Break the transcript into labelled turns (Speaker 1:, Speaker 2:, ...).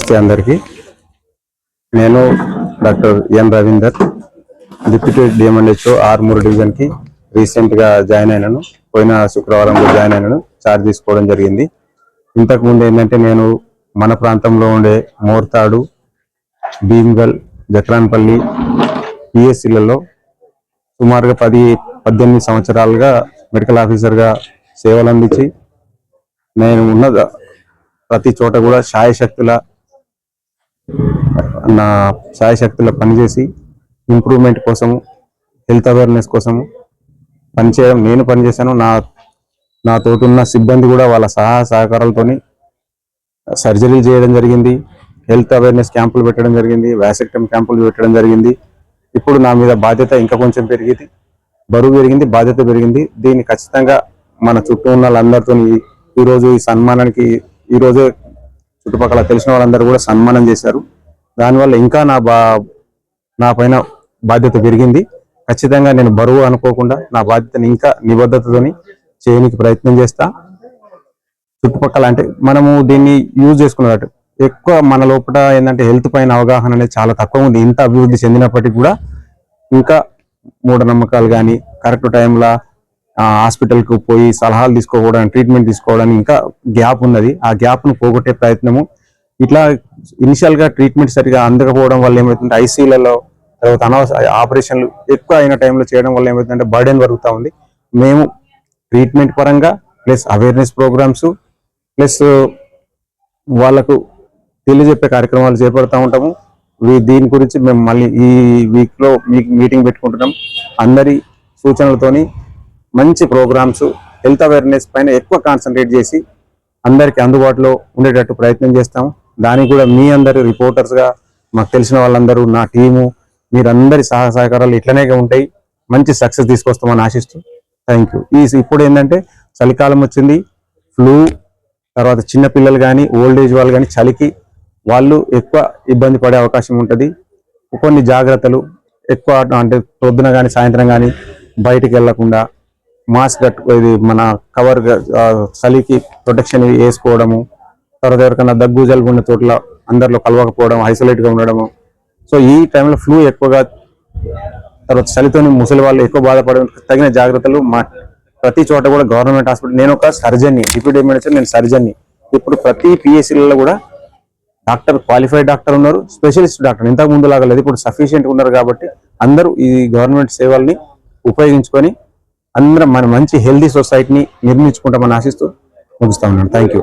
Speaker 1: నమస్తే అందరికీ. నేను doctor N Ravinder deputy DMNHO Armoor డివిజన్కి రీసెంట్గా జాయిన్ అయినాను. పోయిన శుక్రవారం జాయిన్ అయినాను. చార్జ్ తీసుకోవడం జరిగింది. ఇంతకు ముందు ఏంటంటే నేను మన ప్రాంతంలో ఉండే మోర్తాడు భీమ్గల్ జక్రాన్పల్లి పిఎస్సీలలో సుమారుగా పది పద్దెనిమిది సంవత్సరాలుగా మెడికల్ ఆఫీసర్గా సేవలు అందించి నేను ఉన్న ప్రతి చోట కూడా శాయశక్తుల నా శాయశక్తుల పనిచేసి ఇంప్రూవ్మెంట్ కోసము హెల్త్ అవేర్నెస్ కోసము పనిచేయడం నేను పనిచేశాను. నా నా తోటున్న సిబ్బంది కూడా వాళ్ళ సహాయ సహకారాలతో సర్జరీలు చేయడం జరిగింది. హెల్త్ అవేర్నెస్ క్యాంపులు పెట్టడం జరిగింది. వ్యాసెక్టమ్ క్యాంపులు పెట్టడం జరిగింది. ఇప్పుడు నా మీద బాధ్యత ఇంకా కొంచెం పెరిగింది. బరువు పెరిగింది బాధ్యత పెరిగింది. దీన్ని ఖచ్చితంగా మన చుట్టూ ఉన్న వాళ్ళందరితో ఈరోజు ఈ సన్మానానికి ఈరోజే చుట్టుపక్కల తెలిసిన వాళ్ళందరూ కూడా సన్మానం చేశారు. దానివల్ల ఇంకా నా బా నా పైన బాధ్యత పెరిగింది. ఖచ్చితంగా నేను బరువు అనుకోకుండా నా బాధ్యతని ఇంకా నిబద్ధతతోని చేయడానికి ప్రయత్నం చేస్తా. చుట్టుపక్కల అంటే మనము దీన్ని యూజ్ చేసుకున్నట్టు ఎక్కువ మన లోపల ఏంటంటే హెల్త్ పైన అవగాహన అనేది చాలా తక్కువ ఉంది. ఇంత అభివృద్ధి చెందినప్పటికీ కూడా ఇంకా మూఢనమ్మకాలు కానీ కరెక్ట్ టైంలో హాస్పిటల్కి పోయి సలహాలు తీసుకోవడానికి ట్రీట్మెంట్ తీసుకోవడానికి ఇంకా గ్యాప్ ఉన్నది. ఆ గ్యాప్ను పోగొట్టే ప్రయత్నము. ఇట్లా ఇనిషియల్గా ట్రీట్మెంట్ సరిగా అందకపోవడం వల్ల ఏమవుతుందంటే ఐసీలలో తర్వాత అనవసర ఆపరేషన్లు ఎక్కువ అయిన టైంలో చేయడం వల్ల ఏమవుతుందంటే బర్డెన్ పెరుగుతూ ఉంది. మేము ట్రీట్మెంట్ పరంగా ప్లస్ అవేర్నెస్ ప్రోగ్రామ్స్ ప్లస్ వాళ్ళకు తెలియజెప్పే కార్యక్రమాలు చేపడతా ఉంటాము. దీని గురించి మేము మళ్ళీ ఈ వీక్లో మీకు మీటింగ్ పెట్టుకుంటున్నాం. అందరి సూచనలతోని మంచి ప్రోగ్రామ్స్ హెల్త్ అవేర్నెస్ పైన ఎక్కువ కాన్సన్ట్రేట్ చేసి అందరికీ అందుబాటులో ఉండేటట్టు ప్రయత్నం చేస్తాం. దానికి కూడా మీ అందరు రిపోర్టర్స్గా మాకు తెలిసిన వాళ్ళందరూ నా టీము మీరందరి సహ సహకారాలు ఇట్లనే ఉంటాయి. మంచి సక్సెస్ తీసుకొస్తామని ఆశిస్తూ థ్యాంక్ యూ ఈ ఇప్పుడు ఏంటంటే చలికాలం వచ్చింది. ఫ్లూ తర్వాత చిన్నపిల్లలు కానీ ఓల్డ్ ఏజ్ వాళ్ళు కానీ చలికి వాళ్ళు ఎక్కువ ఇబ్బంది పడే అవకాశం ఉంటుంది. కొన్ని జాగ్రత్తలు ఎక్కువ అంటే పొద్దున కానీ సాయంత్రం కానీ బయటికి వెళ్ళకుండా మాస్క్ కట్టు ఇది మన కవర్ చలికి ప్రొటెక్షన్ వేసుకోవడము తర్వాత ఎవరికైనా దగ్గు జలుబు ఉన్న చోట్ల అందరిలో కలవకపోవడం ఐసోలేట్గా ఉండడము. సో ఈ టైంలో ఫ్లూ ఎక్కువగా తర్వాత చలితోని ముసలి వాళ్ళు ఎక్కువ బాధపడడం తగిన జాగ్రత్తలు మా ప్రతి చోట కూడా గవర్నమెంట్ హాస్పిటల్ నేను ఒక సర్జన్ని డిప్యూటీ మేనేజర్ నేను సర్జన్ని. ఇప్పుడు ప్రతి పిఎస్సీలలో కూడా డాక్టర్ క్వాలిఫైడ్ డాక్టర్ ఉన్నారు స్పెషలిస్ట్ డాక్టర్. ఇంతకు ముందు లాగా లేదు ఇప్పుడు సఫిషియెంట్ ఉన్నారు కాబట్టి అందరూ ఈ గవర్నమెంట్ సేవల్ని ఉపయోగించుకొని అందరం మన మంచి హెల్దీ సొసైటీని నిర్మించుకుంటామని ఆశిస్తూ ముగిస్తా ఉన్నాను. Thank you